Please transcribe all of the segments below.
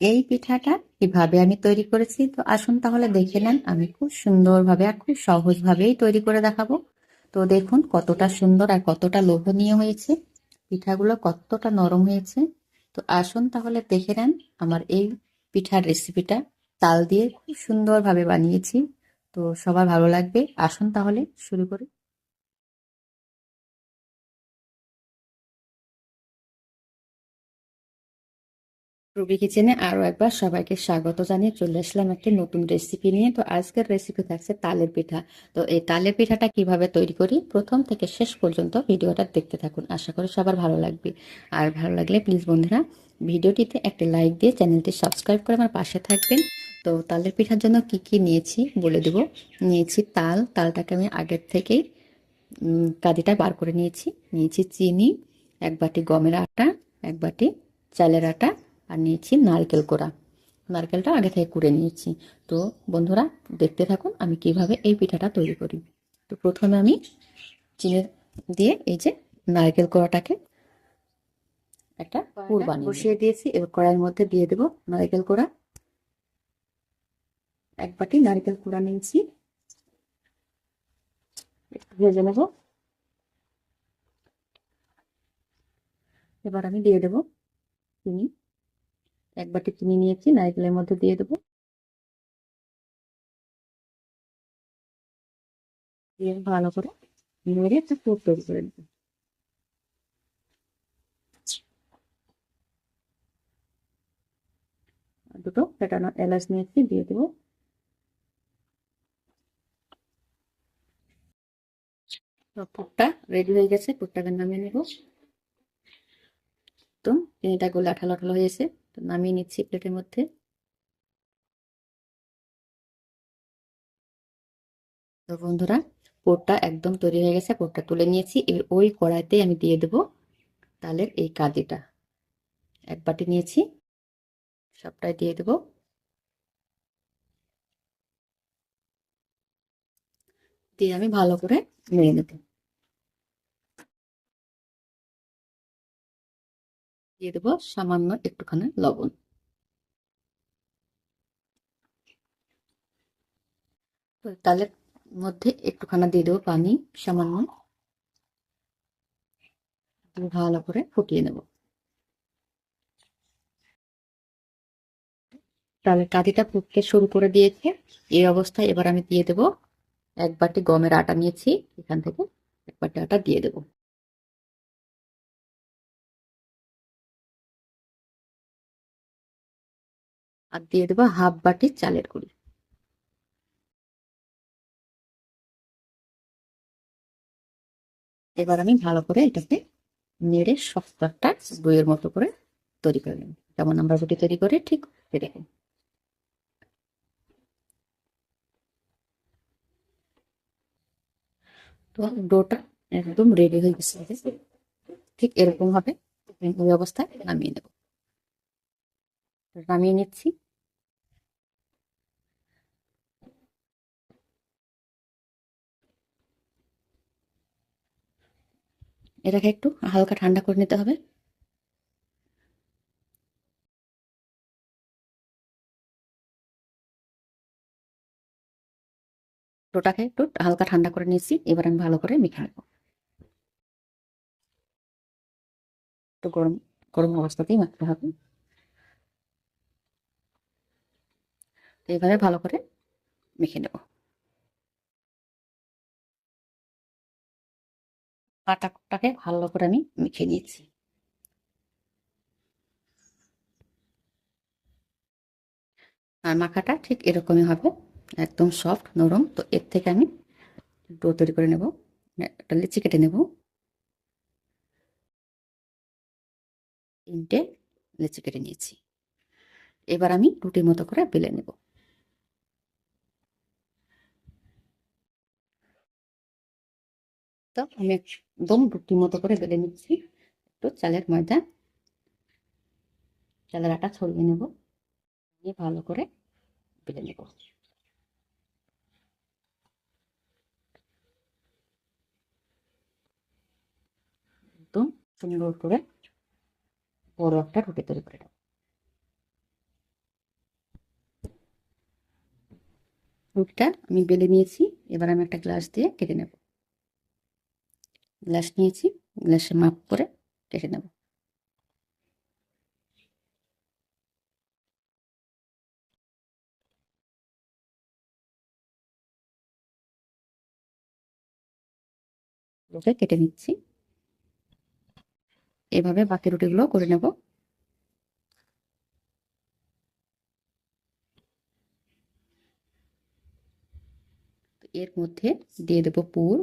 এই পিঠাটা কীভাবে আমি তৈরি করেছি? তো আসুন তাহলে দেখে নেন। আমি খুব সুন্দরভাবে আর খুব সহজভাবেই তৈরি করে দেখাবো। তো দেখুন কতটা সুন্দর আর কতটা লোভনীয় হয়েছে। পিঠাগুলো কতটা নরম হয়েছে। তো আসুন তাহলে দেখে নেন আমার এই পিঠার রেসিপিটা তাল দিয়ে খুব সুন্দরভাবে বানিয়েছি। তো সবার ভালো লাগবে। আসুন তাহলে শুরু করি। রুবি কিচেনে আরও একবার সবাইকে স্বাগত জানিয়ে চলে আসলাম একটি নতুন রেসিপি নিয়ে। তো আজকের রেসিপি থাকছে তালের পিঠা। তো এই তালের পিঠাটা কীভাবে তৈরি করি? প্রথম থেকে শেষ পর্যন্ত ভিডিওটা দেখতে থাকুন। আশা করি সবার ভালো লাগবে। আর ভালো লাগলে প্লিজ বন্ধুরা ভিডিওটিতে একটি লাইক দিয়ে চ্যানেলটি সাবস্ক্রাইব করে আমার পাশে থাকবেন। তো তালের পিঠার জন্য কি কি নিয়েছি বলে দেব। নিয়েছি তাল। তালটাকে আমি আগের থেকেই কাদিটা বার করে নিয়েছি। নিয়েছি চিনি, এক বাটি গমের আটা, এক বাটি চালের আটা আর নিয়েছি নারকেল কোড়া। নারকেলটা আগে থেকে কুড়ে নিয়েছি। তো বন্ধুরা দেখতে থাকুন আমি কীভাবে এই পিঠাটা তৈরি করি। তো প্রথমে আমি চিনি দিয়ে এই যে নারকেল কোড়াটাকে একটা পুর বানিয়ে বসিয়ে দিয়েছি। এবার কড়াইয়ের মধ্যে দিয়ে দেব নারকেল কোড়া। এক বাটি নারকেল কোড়া নিয়েছি। ভেজে নেব। এবার আমি দিয়ে দেব চিনি। এক বাটি চিনি নিয়েছি, নারকেলের মধ্যে দিয়ে দেবো। দিয়ে ভালো করে নেড়ে একটা পুর তৈরি করে দেবো দুটো ফেটানো এলাচ নিয়েছি, দিয়ে দেবো। পুরটা রেডি হয়ে গেছে, পুরটাকে নামিয়ে নেব। তো চিনিটা গোলা আঠালো আঠালো হয়েছে। তো নামিয়ে নিচ্ছি প্লেটের মধ্যে। তো বন্ধুরা পোরটা একদম তৈরি হয়ে গেছে পোরটা তুলে নিয়েছি। এবার ওই কড়াইতেই আমি দিয়ে দেব তালের এই কাদিটা। এক বাটি নিয়েছি, সবটাই দিয়ে দেব। দিয়ে আমি ভালো করে নেড়ে নেব। দিয়ে দেবো সামান্য একটুখানি লবণ। তালের মধ্যে একটুখানা দিয়ে দেবো পানি সামান্য। ভালো করে ফুটিয়ে নেব। তালের কাঁদিটা ফুটতে শুরু করে দিয়েছে। এই অবস্থায় এবার আমি দিয়ে দেব এক বাটি গমের আটা নিয়েছি। এখান থেকে এক বাটি আটা দিয়ে দেবো। আর দিয়ে দেবো হাফ বাটি চালের গুঁড়ি। এবার আমি ভালো করে এটাকে নেড়ে শক্ত একটা বইয়ের মতো করে তৈরি করে নেব। যেমন আমরা রুটি তৈরি করে, ঠিক সেরকম। তো ডোটা একদম রেডি হয়ে গেছে। ঠিক এরকম হবে ওই অবস্থায় নামিয়ে নেব। নামিয়ে নিচ্ছি। এটাকে একটু হালকা ঠান্ডা করে নিতে হবে। ডোটাকে একটু হালকা ঠান্ডা করে নিয়েছি, এবার আমি ভালো করে মেখে নেব। একটু গরম গরম অবস্থাতেই মাখতে হবে। এইভাবে ভালো করে মেখে নেব। আটাটাকে ভালো করে আমি মেখে নিয়েছি। আর মাখাটা ঠিক এরকমই হবে, একদম সফট নরম। তো এর থেকে আমি ডো তৈরি করে নেব, একটা লিচি কেটে নেব। তিনটে লিচি কেটে নিয়েছি। এবার আমি রুটির মতো করে বেলে নেব। তো আমি একদম রুটির মতো করে বেলে নিচ্ছি। একটু চালের ময়দা। চালের আটা ছড়িয়ে নেব। নিয়ে ভালো করে বেলে নেব। একদম সুন্দর করে বড় একটা রুটি তৈরি করে নেব। রুটিটা আমি বেলে নিয়েছি। এবার আমি একটা গ্লাস দিয়ে কেটে নেব। গ্লাস নিয়েছি, গ্লাসে মাপ করে কেটে নেব কেটে নিচ্ছি। এভাবে বাকি রুটিগুলো করে নেব। এর মধ্যে দিয়ে দেবো পুর।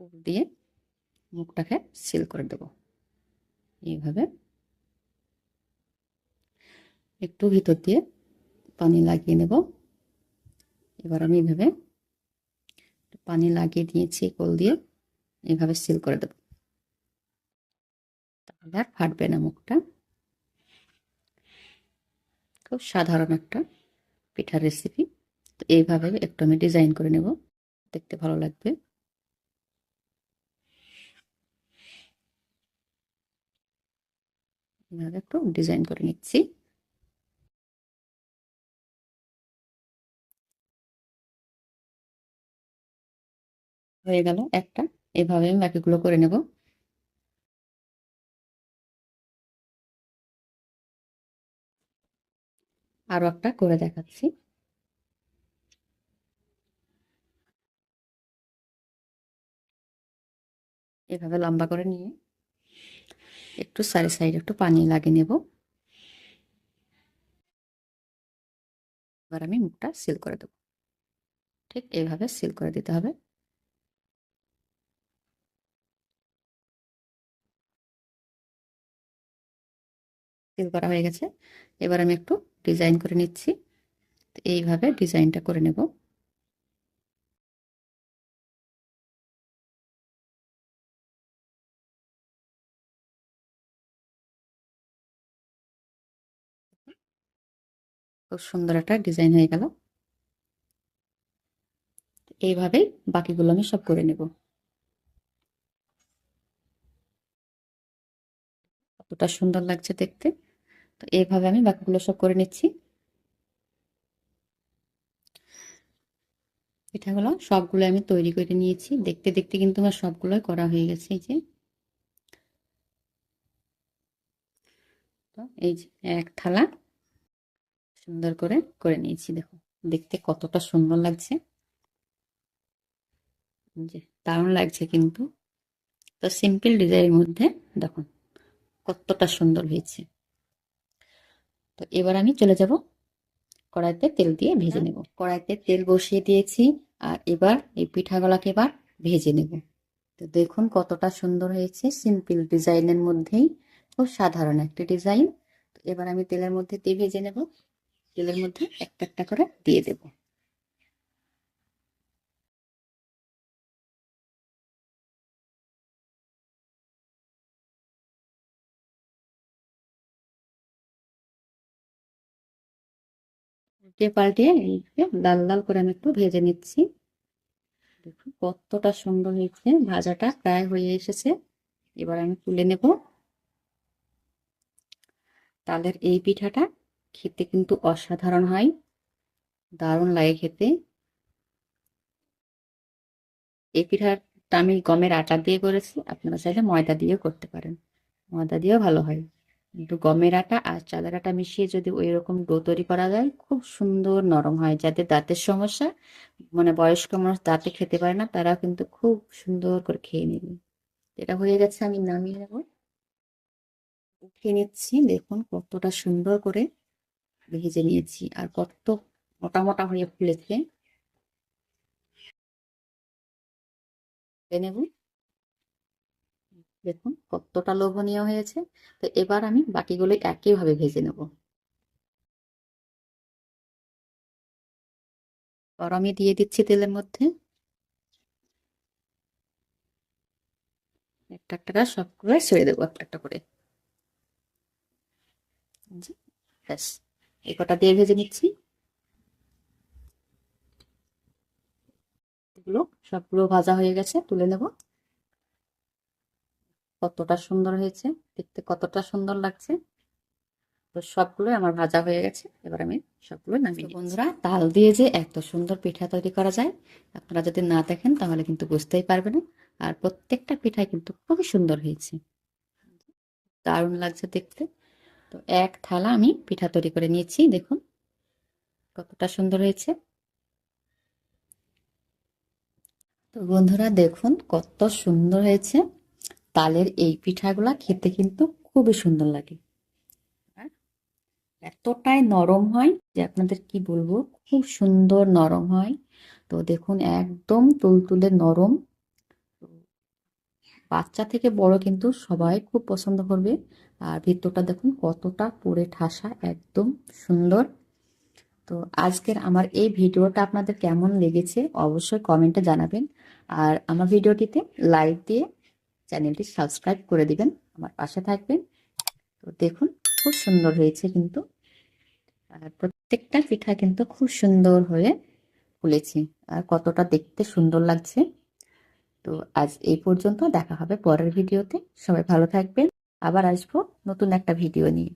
পুর দিয়ে মুখটাকে সিল করে দেব। এইভাবে একটু ভিতর দিয়ে পানি লাগিয়ে নেব। এবার আমি এভাবে পানি লাগিয়ে দিয়েছি কল দিয়ে এইভাবে সিল করে দেব। তাহলে আর ফাটবে না মুখটা। খুব সাধারণ একটা পিঠার রেসিপি তো এইভাবে একটু আমি ডিজাইন করে নেব। দেখতে ভালো লাগবে। এইভাবে একটু ডিজাইন করে নিচ্ছি। হয়ে গেল একটা, এভাবে আমি বাকিগুলো করে নেব। আরও একটা করে দেখাচ্ছি। এভাবে লম্বা করে নিয়ে একটু সাইড সাইড একটু পানি লাগিয়ে নেব। এবার আমি মুখটা সিল করে দেব। ঠিক এইভাবে সিল করে দিতে হবে। সিল করা হয়ে গেছে। এবার আমি একটু ডিজাইন করে নিচ্ছি। এইভাবে ডিজাইনটা করে নেব। খুব সুন্দর একটা ডিজাইন হয়ে গেল। এইভাবেই বাকিগুলো আমি সব করে নেব। কতটা সুন্দর লাগছে দেখতে। তো এইভাবে আমি বাকিগুলো সব করে নিচ্ছি। পিঠাগুলো সবগুলো আমি তৈরি করে নিয়েছি। দেখতে দেখতে কিন্তু আমার সবগুলোই করা হয়ে গেছে এই যে। এই যে এক থালা সুন্দর করে করে নিয়েছি দেখো। দেখতে কতটা সুন্দর লাগছে। যে দারুণ লাগছে কিন্তু। তো সিম্পল ডিজাইনের মধ্যে দেখুন কতটা সুন্দর হয়েছে। তো এবার আমি চলে যাব কড়াইতে তেল দিয়ে ভেজে নেব। কড়াইতে তেল বসিয়ে দিয়েছি আর এবার এই পিঠাগুলাকে এবার ভেজে নেব। তো দেখুন কতটা সুন্দর হয়েছে সিম্পল ডিজাইনের মধ্যেই। খুব সাধারণ একটা ডিজাইন তো এবার আমি তেলের মধ্যে দিয়ে ভেজে নেব। তেলের মধ্যে একটা একটা করে দিয়ে দেব। উল্টে পাল্টে লাল লাল করে আমি একটু ভেজে নিচ্ছি। দেখুন কতটা সুন্দর হয়েছে, ভাজাটা প্রায় হয়ে এসেছে। এবার আমি তুলে নেব। তালের এই পিঠাটা খেতে কিন্তু অসাধারণ হয়। দারুণ লাগে খেতে। এই পিঠাটা আমি গমের আটা দিয়ে করেছি। আপনারা চাইলে ময়দা দিয়েও করতে পারেন। ময়দা দিয়েও ভালো হয়। কিন্তু গমের আটা আর চালের আটা মিশিয়ে যদি ওই রকম ডো তৈরি করা যায়, খুব সুন্দর নরম হয়। যাদের দাঁতের সমস্যা মানে বয়স্ক মানুষ দাঁতে খেতে পারে না তারা কিন্তু খুব সুন্দর করে খেয়ে নেবে। এটা হয়ে গেছে, আমি নামিয়ে নেব। উঠিয়ে নিচ্ছি, দেখুন কতটা সুন্দর করে ভেজে নিয়েছি আর কত মোটা মোটা হয়ে ফুলেছে। নেব। দেখুন কতটা লোভনীয় হয়েছে। তো এবার আমি বাকিগুলো একইভাবে ভেজে নেব। গরমে দিয়ে দিচ্ছি তেলের মধ্যে। একটা একটা সবগুলো ছেড়ে দেবো একটা একটা করে। ব্যাস। এই কটা দিয়ে ভেজে নিচ্ছি। এগুলো সবগুলো ভাজা হয়ে গেছে তুলে নেব। কতটা সুন্দর হয়েছে দেখতে কতটা সুন্দর লাগছে। তো সবগুলোই আমার ভাজা হয়ে গেছে এবার আমি সবগুলো নামিয়ে। বন্ধুরা তাল দিয়ে যে এত সুন্দর পিঠা তৈরি করা যায় আপনারা যদি না দেখেন তাহলে কিন্তু বুঝতেই পারবেন। না আর প্রত্যেকটা পিঠাই কিন্তু খুবই সুন্দর হয়েছে। দারুণ লাগছে দেখতে। তো এক থালা আমি পিঠা তৈরি করে নিয়েছি, দেখুন। কতটা সুন্দর হয়েছে। তো বন্ধুরা, দেখুন কত সুন্দর হয়েছে। তালের এই পিঠাগুলা খেতে কিন্তু খুবই সুন্দর লাগে। এতটাই নরম হয় যে আপনাদের কি বলব, খুব সুন্দর নরম হয়। তো দেখুন, একদম তুলতুলে নরম। বাচ্চা থেকে বড় কিন্তু সবাই খুব পছন্দ করবে। আর ভিতরটা দেখুন কতটা পুরে ঠাসা, একদম সুন্দর। তো আজকের আমার এই ভিডিওটা আপনাদের কেমন লেগেছে অবশ্যই কমেন্টে জানাবেন। আর আমার ভিডিওটিতে লাইক দিয়ে চ্যানেলটি সাবস্ক্রাইব করে দিবেন। আমার পাশে থাকবেন। তো দেখুন খুব সুন্দর হয়েছে কিন্তু। আর প্রত্যেকটা পিঠা কিন্তু খুব সুন্দর হয়ে ফুলেছে। আর কতটা দেখতে সুন্দর লাগছে। তো আজ এই পর্যন্ত দেখা হবে পরের ভিডিওতে। সবাই ভালো থাকবেন। আবার আসব নতুন একটা ভিডিও নিয়ে।